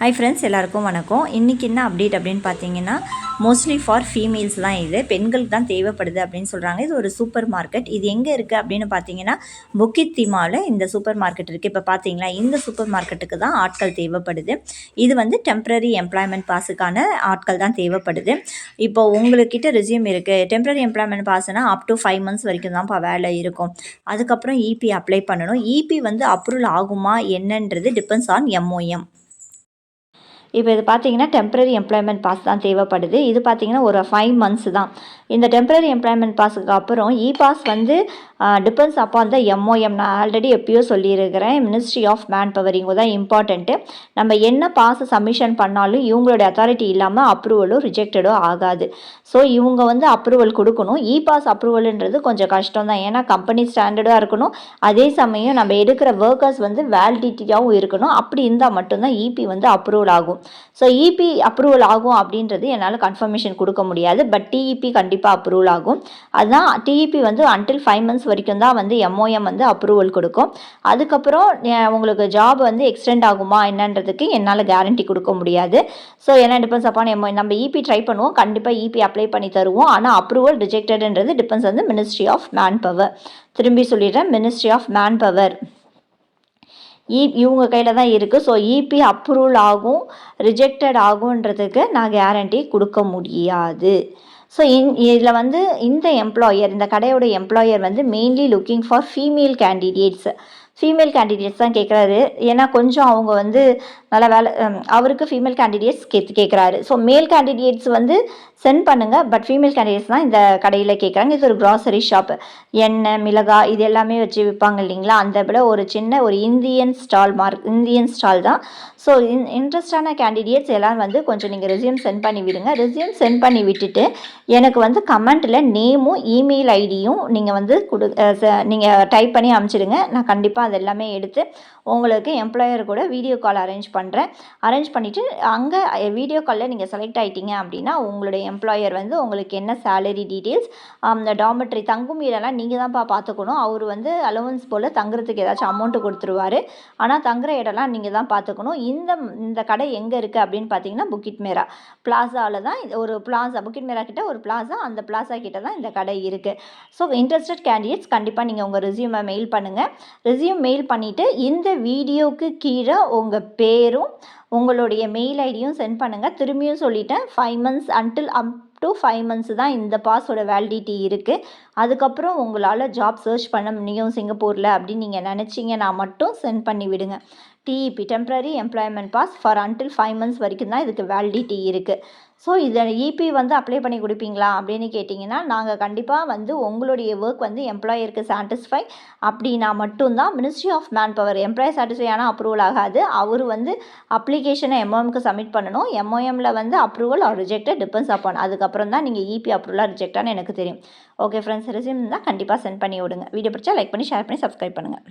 Hi friends எல்லாருக்கும் வணக்கம். இன்றைக்கி என்ன அப்டேட் அப்படின்னு பார்த்தீங்கன்னா மோஸ்ட்லி ஃபார் ஃபீமேல்ஸ் தான் இது. பெண்களுக்கு தான் தேவைப்படுது அப்படின்னு சொல்கிறாங்க இது ஒரு சூப்பர் மார்க்கெட் இது எங்கே இருக்குது அப்படின்னு பார்த்தீங்கன்னா புக்கித் திமாவில் இந்த சூப்பர் மார்க்கெட் இருக்குது இப்போ பார்த்தீங்களா இந்த சூப்பர் மார்க்கெட்டுக்கு தான் ஆட்கள் தேவைப்படுது. இது வந்து டெம்ப்ரரி எம்ப்ளாய்மெண்ட் பாஸுக்கான ஆட்கள் தான் தேவைப்படுது. இப்போ உங்கள்கிட்ட ரெசியூம் இருக்குது டெம்ப்ரரி எம்ப்ளாய்மெண்ட் பாஸ்னால் அப் டு ஃபைவ் மந்த்ஸ் வரைக்கும் தான்ப்பா வேலை இருக்கும். அதுக்கப்புறம் இபி அப்ளை பண்ணணும். இபி வந்து அப்ரூவல் ஆகுமா என்னன்றது டிபெண்ட்ஸ் ஆன் எம்ஓஎம் இப்போ இது பார்த்தீங்கன்னா டெம்பரரி எம்ப்ளாய்மெண்ட் பாஸ் தான் தேவைப்படுது. இது பார்த்தீங்கன்னா ஒரு ஃபைவ் மந்த்ஸ் தான். இந்த டெம்பரரி எம்ப்ளாய்மெண்ட் பாஸுக்கு அப்புறம் இ பாஸ் வந்து டிபெண்ட்ஸ் அப்பான் த எம்ஓஎம் நான் ஆல்ரெடி எப்பயோ சொல்லியிருக்கிறேன். மினிஸ்ட்ரி ஆஃப் மேன் பவர் இவங்க தான் இம்பார்ட்டண்ட்டு நம்ம என்ன பாஸ் சப்மிஷன் பண்ணாலும் இவங்களுடைய அத்தாரிட்டி இல்லாமல் அப்ரூவலோ ரிஜெக்டடோ ஆகாது. ஸோ இவங்க வந்து அப்ரூவல் கொடுக்கணும். இ பாஸ் அப்ரூவல்ன்றது கொஞ்சம் கஷ்டம் தான். ஏன்னா கம்பெனி ஸ்டாண்டர்டாக இருக்கணும். அதே சமயம் நம்ம எடுக்கிற ஒர்க்கர்ஸ் வந்து வேலிடிட்டியாகவும் இருக்கணும். அப்படி இருந்தால் மட்டும்தான் இபி வந்து அப்ரூவல் ஆகும். ஸோ இபி அப்ரூவல் ஆகும் அப்படின்றது என்னால் கன்ஃபர்மேஷன் கொடுக்க முடியாது. பட் டிஇபி கண்டிப்பாக அப்ரூவல் ஆகும். அதுதான் டிஇபி வந்து அன்டில் ஃபைவ் மந்த்ஸ் வரைக்கும் தான் வந்து எம்ஓஎம் வந்து அப்ரூவல் கொடுக்கும். அதுக்கப்புறம் உங்களுக்கு ஜாப் வந்து எக்ஸ்டெண்ட் ஆகுமா என்னன்றதுக்கு என்னால் கேரண்டி கொடுக்க முடியாது. ஸோ என்ன டிபெண்ட்ஸ் அப்பான் எம்ஓ நம்ம இபி ட்ரை பண்ணுவோம். கண்டிப்பாக இபி அப்ளை பண்ணி தருவோம். ஆனால் அப்ரூவல் ரிஜெக்டட்ன்றது டிபெண்ட்ஸ் வந்து மினிஸ்ட்ரி ஆஃப் மேன் பவர் திரும்பி சொல்லிடுறேன். மினிஸ்ட்ரி ஆஃப் மேன் பவர் இ இவங்க கையில் தான் இருக்குது ஸோ இபி அப்ரூவல் ஆகும் ரிஜெக்டட் ஆகுன்றதுக்கு நான் கேரண்டி கொடுக்க முடியாது. ஸோ இன் இதில் வந்து இந்த எம்ப்ளாயர் இந்த கடையோட எம்ப்ளாயர் வந்து mainly looking for female candidates female candidates தான் கேட்குறாரு ஏன்னா கொஞ்சம் அவங்க வந்து நல்ல வேலை அவருக்கு ஃபீமேல் கேண்டிடேட்ஸ் கேத்து கேட்குறாரு ஸோ மேல் கேண்டிடேட்ஸ் வந்து சென்ட் பண்ணுங்கள் பட் ஃபீமேல் கேண்டிடேட்ஸ் தான் இந்த கடையில் கேட்குறாங்க இது ஒரு க்ராசரி ஷாப்பு எண்ணெய் மிளகாய் இது எல்லாமே வச்சு விற்பாங்க இல்லைங்களா? அந்த விட ஒரு சின்ன ஒரு Indian stall mark Indian stall தான். ஸோ இன் இன்ட்ரெஸ்டான கேண்டிடேட்ஸ் எல்லாம் வந்து கொஞ்சம் நீங்கள் ரெசியூம் சென்ட் பண்ணி விடுங்க. ரெசியூம் சென்ட் பண்ணி விட்டுட்டு எனக்கு வந்து கமெண்ட்டில் நேமும் இமெயில் ஐடியும் நீங்கள் வந்து கொடு நீங்கள் டைப் பண்ணி அனுப்பிச்சிடுங்க நான் கண்டிப்பாக அது எல்லாமே எடுத்து உங்களுக்கு எம்ப்ளாயர் கூட வீடியோ கால் அரேஞ்ச் பண்ணுறேன் அரேஞ்ச் பண்ணிவிட்டு அங்கே வீடியோ காலில் நீங்கள் செலக்ட் ஆகிட்டீங்க அப்படின்னா உங்களுடைய எம்ப்ளாயர் வந்து உங்களுக்கு என்ன சேலரி டீட்டெயில்ஸ் அந்த டாமெட்ரி தங்கும் வீடெல்லாம் நீங்கள் தான்ப்பா பார்த்துக்கணும். அவர் வந்து அலவன்ஸ் போல் தங்குறதுக்கு ஏதாச்சும் அமௌண்ட்டு கொடுத்துருவாரு. ஆனால் தங்குற இடம்லாம் நீங்கள் தான் பார்த்துக்கணும். இந்த இந்த கடை எங்கே இருக்குது அப்படின்னு பார்த்தீங்கன்னா புக்கிட் மேரா பிளாசாவில் தான் ஒரு பிளாசா புக்கிட் மேரா கிட்ட ஒரு பிளாசா அந்த பிளாசா கிட்ட தான் இந்த கடை இருக்குது ஸோ இன்ட்ரெஸ்டட் கேண்டிடேட்ஸ் கண்டிப்பாக நீங்கள் உங்கள் ரெசியூமை மெயில் பண்ணுங்கள் ரெசியூம் மெயில் பண்ணிவிட்டு இந்த வீடியோவுக்கு கீழே உங்கள் பேரும் உங்களுடைய மெயில் ஐடியும் சென்ட் பண்ணுங்கள் திரும்பியும் சொல்லிட்டேன் five months until up to five months தான் இந்த பாஸோட வேலிடிட்டி இருக்குது அதுக்கப்புறம் உங்களால் ஜாப் சர்ச் பண்ண முடியும் சிங்கப்பூரில் அப்படின்னு நீங்கள் நினச்சிங்கன்னா மட்டும் சென்ட் பண்ணி விடுங்க. TEP temporary employment pass for until five months வரைக்கும் தான் இதுக்கு வேலிடிட்டி இருக்குது ஸோ இதை இபி வந்து அப்ளை பண்ணி கொடுப்பீங்களா அப்படின்னு கேட்டிங்கன்னா நாங்கள் கண்டிப்பாக வந்து உங்களுடைய ஒர்க் வந்து எம்ப்ளாயருக்கு சாட்டிஸ்ஃபை அப்படின்னா மட்டும்தான் ministry of man power employ satisfy ஆனால் அப்ரூவல் ஆகாது. அவர் வந்து அப்ளிகேஷனை எம்ஓஎம்க்கு சப்மிட் பண்ணணும். எம்ஓஎம்மில் வந்து approval or rejected depends upon அதுக்கப்புறம் தான் நீங்கள் இபி அப்ரூவலாக ரிஜெக்டானு எனக்கு தெரியும். ஓகே ஃப்ரெண்ட்ஸ் ரெசியூம் தான் கண்டிப்பாக சென்ட் பண்ணி விடுங்க. வீடியோ பிடிச்சா லைக் பண்ணி ஷேர் பண்ணி சப்ஸ்கிரைப் பண்ணுங்கள்